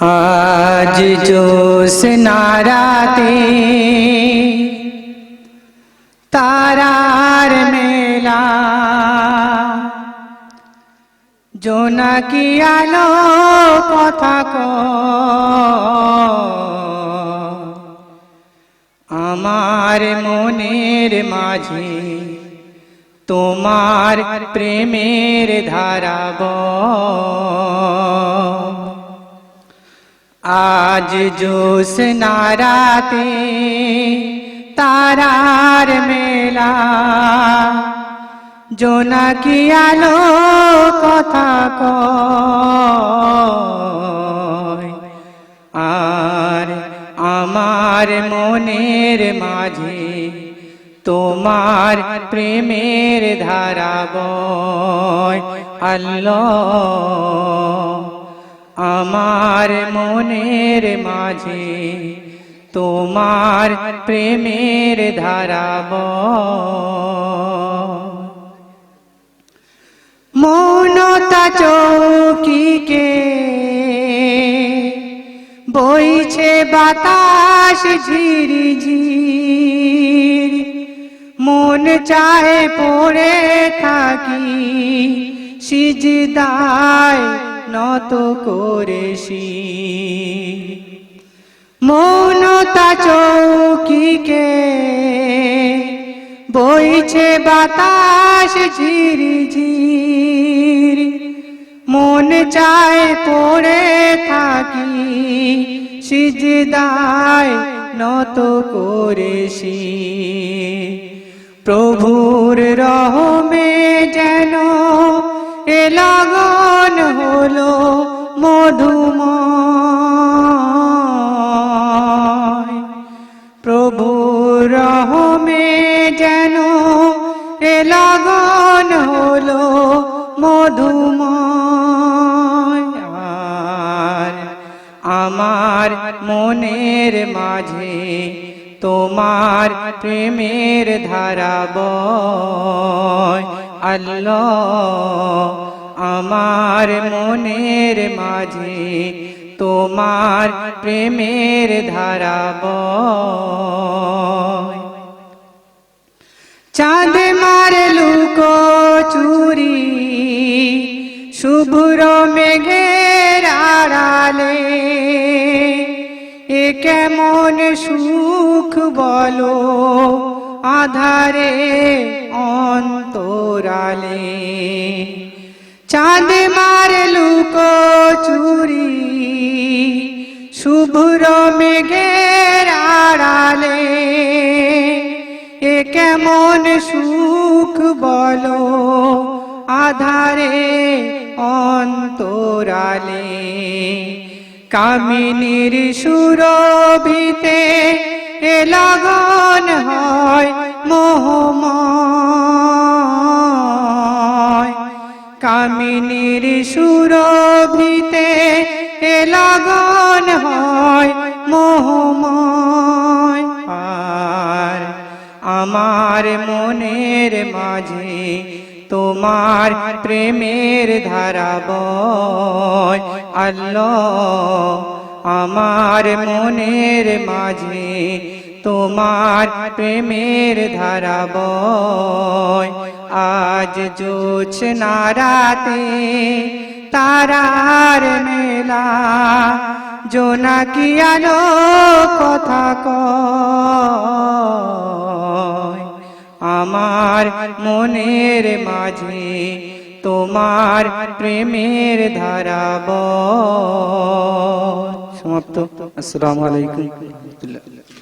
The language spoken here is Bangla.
আজ জোস নারাতে তারার মেলা। জোনাকি আলো ক আমার মনের মাঝে তোমার প্রেমের ধারাব আজ জোস নারাতে তারার মেলা জোনাকি আলো কথা কয় আর আমার মনের মাঝে তোমার প্রেমের ধারাব আল্লাহ আমার মনের মাঝে তোমার প্রেমের ধারাব মনতা চৌকিকে বইছে বাতাস ঝিরিঝির মন চাহে পড়ে থাকি সিজদায় নত করেছি। মৌনতা চৌকিকে বইছে বাতাস ঝিরিঝির। মন চায় পড়ে থাকি, সিজদায় নত করেছি। প্রভুর রহমে যেন এ লগন হলো মধুময়। প্রভু রহমে যেন এ লগন হলো মধুময়। আমার মনের মাঝে তোমার প্রেমের ধারাব আল্লাহ আমার মনের মাঝে তোমার প্রেমের ধারাব চাঁদ মার লুকো চুরি, শুভ্র মেঘের আড়ালে, এ কেমন সুখ বলো আধারে অন্তরালে। চাঁদ মার লুকো চুরি শুভ্র মেঘের আড়ালে। এ কেমন সুখ বলো আধারে অন্তরালে। কামিনীর সুরভিতে এ লগন হয় কামিনীর সুরভিতে লগন হয় মোহময়। আর আমার মনের মাঝে তোমার প্রেমের ধারাব আল্লাহ, আমার মনের মাঝে তোমার প্রেমের ধারাব আজ জোছ নারাতে তারার মেলা। জোনাকি আলো কথা কয়? আমার মনের মাঝে তোমার প্রেমের ধারাব সমাপ্ত। আসসালামু আলাইকুম।